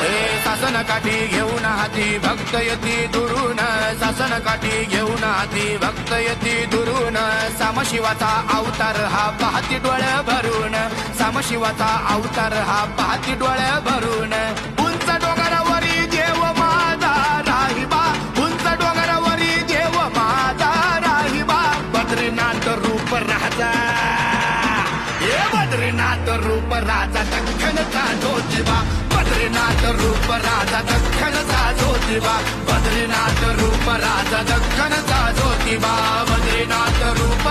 हे शासन काठी घेऊन हाती भक्त यती दुरून. शासन काठी घेऊन हाती भक्त यती दुरून. सामशिवाचा अवतार हा पाहती डोळ्या भरून. सामशिवाचा अवतार हा पाहती डोळ्या भरून. राजा. हे बद्रीनाथ रूप राजा दख्खनचा ज्योतिबा बद्रीनाथ रूप राजा दख्खनचा ज्योतिबा बद्रीनाथ रूप राजा दख्खनचा ज्योतिबा बद्रीनाथ रूप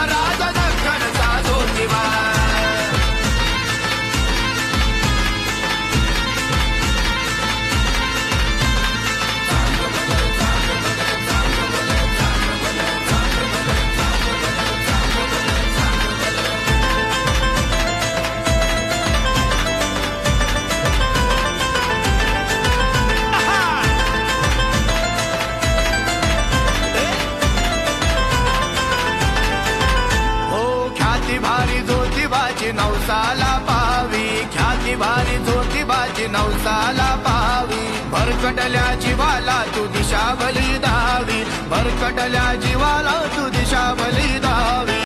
बाजी नवसाला पावी ख्याती भारी झोती बाजी नवसाला पावी भरकटल्या जीवाला तू दिशा बलिदावी भरकटल्या जीवाला तू दिशा बलिदावी